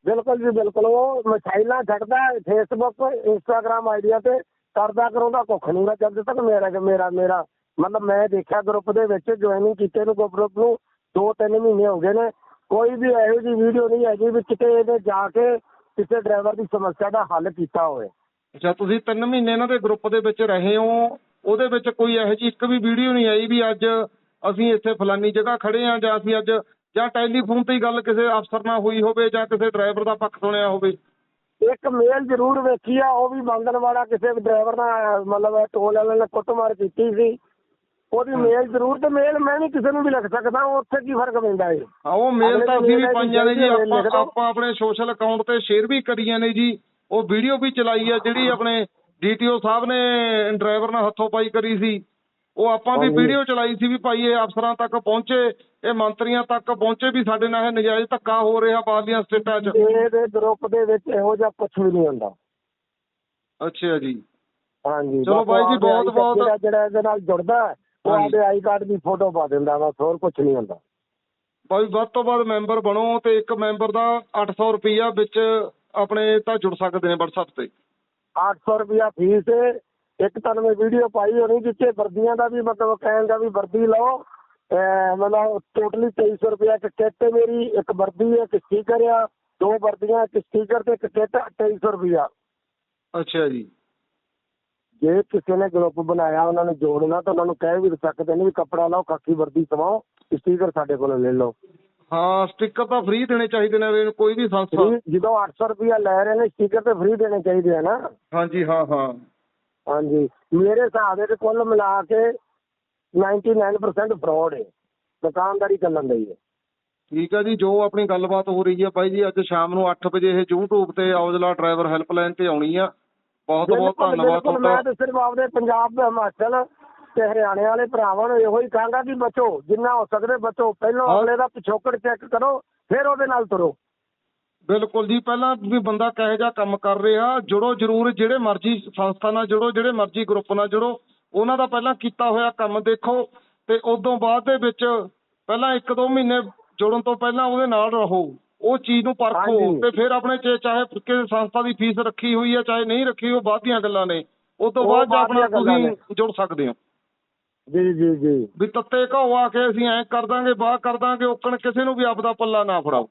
ਬਿਲਕੁਲ ਜੀ ਬਿਲਕੁਲ। ਉਹ ਮਸਾਈਲਾਂ ਛੱਡਦਾ ਫੇਸਬੁੱਕ ਇੰਸਟਾਗ੍ਰam ਆਈਡੀਆ ਤੇ ਕਰਦਾ ਕਰਾਉਂਦਾ ਕੁੱਖ ਨਹੀਂ ਗਾ। ਜਦ ਤੱਕ ਮੇਰਾ ਮੇਰਾ ਮੇਰਾ ਮਤਲਬ ਮੈਂ ਦੇਖਿਆ ਗਰੁੱਪ ਦੇ ਵਿੱਚ ਜੁਆਇਨਿੰਗ ਕੀਤੇ ਨੂੰ ਗਰੁੱਪ ਨੂੰ 2-3 ਮਹੀਨੇ ਹੋ ਗਏ ਨੇ। ਕੋਈ ਵੀ ਇਹੋ ਜਿਹੀ ਵੀਡੀਓ ਨਹੀਂ ਹੈਗੀ ਵੀ ਕਿਤੇ ਇਹਨੇ ਜਾ ਕੇ ਕਿਸੇ ਡਰਾਈਵਰ ਦੀ ਸਮੱਸਿਆ ਦਾ ਹੱਲ ਕੀਤਾ ਹੋਵੇ। ਅੱਛਾ ਤੁਸੀਂ 3 ਮਹੀਨੇ ਇਹਨਾਂ ਦੇ ਗਰੁੱਪ ਦੇ ਵਿੱਚ ਰਹੇ ਹੋ। ਉਹਦੇ ਵਿੱਚ ਕੋਈ ਇਹੋ ਜਿਹੀ ਇੱਕ ਵੀ ਵੀਡੀਓ ਨਹੀਂ ਆਈ ਵੀ ਅੱਜ ਅਸੀਂ ਇੱਥੇ ਫਲਾਨੀ ਜਗ੍ਹਾ ਖੜੇ ਆ ਜਾਂ ਅਸੀਂ ਅੱਜ ਜਾਂ ਟੈਲੀਫੋਨ ਤੇ ਹੀ ਗੱਲ ਕਿਸੇ ਅਫਸਰ ਨਾਲ ਹੋਈ ਹੋਵੇ ਜਾਂ ਕਿਸੇ ਡਰਾਈਵਰ ਦਾ ਪੱਖ ਸੁਣਿਆ ਹੋਵੇ। ਇੱਕ ਮੇਲ ਜ਼ਰੂਰ ਵੇਖੀ ਆ ਉਹ ਵੀ ਬੰਦਨ ਵਾਲਾ ਕਿਸੇ ਡਰਾਈਵਰ ਨਾਲ ਮਤਲਬ ਟੋਲ ਵਾਲੇ ਨੇ ਕੁੱਟਮਾਰ ਕੀਤੀ ਸੀ। ਉਹਦੀ ਮੇਲ ਜ਼ਰੂਰ ਤੇ ਮੇਲ ਮੈਂ ਨਹੀਂ ਕਿਸੇ ਨੂੰ ਵੀ ਲਿਖ ਸਕਦਾ ਉੱਥੇ ਕੀ ਫ਼ਰਕ ਪੈਂਦਾ ਹੈ ਹਾਂ ਉਹ ਮੇਲ ਤਾਂ ਅਸੀਂ ਵੀ ਪਾਈਆਂ ਨੇ ਜੀ ਆਪਾਂ। ਆਪਾਂ ਆਪਣੇ ਸੋਸ਼ਲ ਅਕਾਊਂਟ ਤੇ ਸ਼ੇਅਰ ਵੀ ਕਰੀਆਂ ਨੇ ਜੀ। ਉਹ ਵੀਡੀਓ ਵੀ ਚਲਾਈ ਆ ਜਿਹੜੀ ਆਪਣੇ ਡੀਟੀਓ ਸਾਹਿਬ ਨੇ ਡਰਾਈਵਰ ਨਾਲ ਹੱਥੋਂ ਪਾਈ ਕਰੀ ਸੀ। ਉਹ ਆਪਾਂ ਵੀ। ਵੀਡੀਓ ਚਲਾਈ ਸੀ ਵੀ ਭਾਈ ਇਹ ਅਫਸਰਾਂ ਤੱਕ ਪਹੁੰਚੇ ਇਹ ਮੰਤਰੀਆਂ ਤੱਕ ਪਹੁੰਚੇ ਵੀ ਸਾਡੇ ਨਾਲ ਇਹ ਨਜਾਇਜ਼ ਧੱਕਾ ਹੋ ਰਿਹਾ ਬਾਹਰਲੀਆਂ ਸਟੇਟਾਂ 'ਚ। ਇਹਦੇ ਗਰੁੱਪ ਦੇ ਵਿੱਚ ਇਹੋ ਜਿਹਾ ਕੁਝ ਵੀ ਨਹੀਂ ਹੁੰਦਾ। ਅੱਛਾ ਜੀ। ਹਾਂਜੀ ਚਲੋ ਬਾਈ ਜੀ, ਬਹੁਤ- ਬਹੁਤ- ਜਿਹੜਾ ਇਹਦੇ ਨਾਲ ਜੁੜਦਾ ਉਹ। ਆਪਦੇ ਆਈ ਕਾਰਡ ਦੀ ਫੋਟੋ ਪਾ ਦਿੰਦਾ ਬਸ ਹੋਰ ਕੁਝ ਨਹੀਂ ਹੁੰਦਾ। ਭਾਈ ਵੱਧ ਤੋਂ ਵੱਧ ਮੈਂਬਰ ਬਣੋ ਤੇ ਇੱਕ ਮੈਂਬਰ ਦਾ 800 ਰੁਪਈਆ ਵਿੱਚ ਆਪਣੇ ਤਾਂ ਜੁੜ ਸਕਦੇ ਨੇ WhatsApp ਤੇ। 800 ਰੁਪਿਆ ਫੀਸ ਹੈ ਇੱਕ ਤੁਹਾਨੂੰ ਮੈਂ ਵੀਡੀਓ ਪਾਈ ਹੋਣੀ ਜਿੱਥੇ ਵਰਦੀਆਂ ਦਾ ਵੀ ਮਤਲਬ ਕਹਿਣ ਦਾ ਵੀ ਵਰਦੀ ਲਓ। ਮਤਲਬ ਟੋਟਲੀ 2300 ਰੁਪਿਆ ਇੱਕ ਕਿੱਟ ਮੇਰੀ ਇੱਕ ਵਰਦੀ ਹੈ ਇੱਕ ਸਟicker ਆ ਦੋ ਵਰਦੀਆਂ ਇੱਕ ਸਟicker ਤੇ ਇੱਕ ਕਿੱਟ 2300 ਰੁਪਇਆ। ਅੱਛਾ ਜੀ। ਜੇ ਕਿਸੇ ਨੇ ਗਰੁੱਪ ਬਣਾਇਆ ਉਹਨਾਂ ਨੂੰ ਜੋੜਨਾ ਤਾਂ ਉਹਨਾਂ ਨੂੰ ਕਹਿ ਵੀ ਸਕਦੇ ਨੇ ਵੀ ਕੱਪੜਾ ਲਾਓ ਖਾਕੀ ਵਰਦੀ ਸਵਾਓ ਸਟicker ਸਾਡੇ ਕੋਲੋਂ ਲੈ ਲਓ। ਹਾਂ ਸਟicker ਤਾਂ ਫ੍ਰੀ ਦੇਣੇ ਚਾਹੀਦੇ ਨੇ ਵੀ ਕੋਈ ਵੀ ਸੰਸਥਾ। Free- ਜਦੋਂ 800 ਰੁਪਇਆ ਲੈ ਰਹੇ ਨੇ ਸਟicker ਤੇ ਫ੍ਰੀ ਦੇਣੇ ਚਾਹੀਦੇ ਆ ਨਾ। ਹਾਂਜੀ ਹਾਂ ਹਾਂ। ਹਾਂਜੀ। ਮੇਰੇ ਹਿਸਾਬ ਦੇ ਕੁੱਲ ਮਿਲਾ ਕੇ 99% ਫਰਾਡ ਹੈ ਦੁਕਾਨਦਾਰੀ ਚੱਲਣ ਦੀ ਹੈ ਠੀਕ ਹੈ ਜੀ ਜੋ ਆਪਣੀ ਗੱਲਬਾਤ ਹੋ ਰਹੀ ਹੈ ਬਾਈ ਜੀ ਅੱਜ ਸ਼ਾਮ ਨੂੰ 8 ਵਜੇ ਇਹ YouTube ਤੇ ਔਜਲਾ ਡਰਾਈਵਰ ਹੈਲਪਲਾਈਨ ਤੇ ਆਉਣੀ ਆ। ਬਹੁਤ ਬਹੁਤ ਬਿਲਕੁਲ- ਧੰਨਵਾਦ ਬਿਲਕੁਲ, ਤੁਹਾਡਾ। ਮੈਂ ਤਾਂ ਸਿਰਫ ਆਪਦੇ ਪੰਜਾਬ ਤੇ ਹਿਮਾਚਲ ਤੇ ਹਰਿਆਣੇ ਵਾਲੇ ਭਰਾਵਾਂ ਨੂੰ ਇਹੋ ਹੀ ਕਹਾਂਗਾ ਕਿ ਬਚੋ ਜਿੰਨਾ ਹੋ ਸਕਦੇ ਬਚੋ। ਪਹਿਲਾਂ। ਅਗਲੇ ਦਾ ਪਿਛੋਕੜ ਚੈੱਕ ਕਰੋ ਫਿਰ ਉਹਦੇ ਨਾਲ ਤੁਰੋ। ਬਿਲਕੁਲ ਜੀ ਪਹਿਲਾਂ ਵੀ ਬੰਦਾ ਕਹੇ ਜਾ ਕੰਮ ਕਰ ਰਿਹਾ ਜੁੜੋ ਜ਼ਰੂਰ ਜਿਹੜੇ ਮਰਜ਼ੀ ਸੰਸਥਾ ਨਾਲ ਜੁੜੋ ਜਿਹੜੇ ਮਰਜ਼ੀ ਗਰੁੱਪ ਨਾਲ ਜੁੜੋ ਉਹਨਾਂ ਦਾ ਪਹਿਲਾਂ ਕੀਤਾ ਹੋਇਆ ਕੰਮ ਦੇਖੋ ਤੇ ਉਦੋਂ ਬਾਅਦ ਦੇ ਵਿੱਚ ਪਹਿਲਾਂ 1-2 ਮਹੀਨੇ ਜੁੜਨ ਤੋਂ ਪਹਿਲਾਂ ਉਹਦੇ ਨਾਲ ਰਹੋ ਉਹ ਚੀਜ਼ ਨੂੰ ਪਰਖੋ। ਤੇ ਫਿਰ ਆਪਣੇ ਚ ਚਾਹੇ ਕਿਸੇ ਸੰਸਥਾ ਦੀ ਫੀਸ ਰੱਖੀ ਹੋਈ ਹੈ ਚਾਹੇ ਨਹੀਂ ਰੱਖੀ ਉਹ ਬਾਅਦ ਦੀਆਂ ਗੱਲਾਂ ਨੇ। ਉਸ ਤੋਂ ਬਾਅਦ ਆਪਣਾ ਤੁਸੀਂ ਜੁੜ ਸਕਦੇ ਹੋ। ਜੀ ਜੀ ਜੀ। ਵੀ ਤੱਤੇ ਘਾਉ ਆ ਕੇ ਅਸੀਂ ਐਂ ਕਰ ਦਾਂਗੇ ਬਾਹ ਕਰ ਦਾਂਗੇ ਓਕਣ ਕਿਸੇ ਨੂੰ ਵੀ ਆਪਦਾ ਪੱਲਾ ਨਾ ਫੜਾਓ।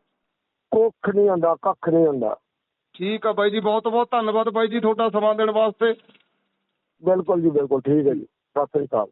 ਕੁੱਖ ਨਹੀਂ ਹੁੰਦਾ ਕੱਖ ਨਹੀਂ ਹੁੰਦਾ। ਠੀਕ ਆ ਬਾਈ ਜੀ ਬਹੁਤ ਬਹੁਤ ਧੰਨਵਾਦ ਬਾਈ ਜੀ ਤੁਹਾਡਾ ਸਮਾਂ ਦੇਣ ਵਾਸਤੇ। ਬਿਲਕੁਲ ਜੀ ਬਿਲਕੁਲ। ਠੀਕ ਹੈ ਜੀ। ਸਤਿ ਸ੍ਰੀ ਅਕਾਲ।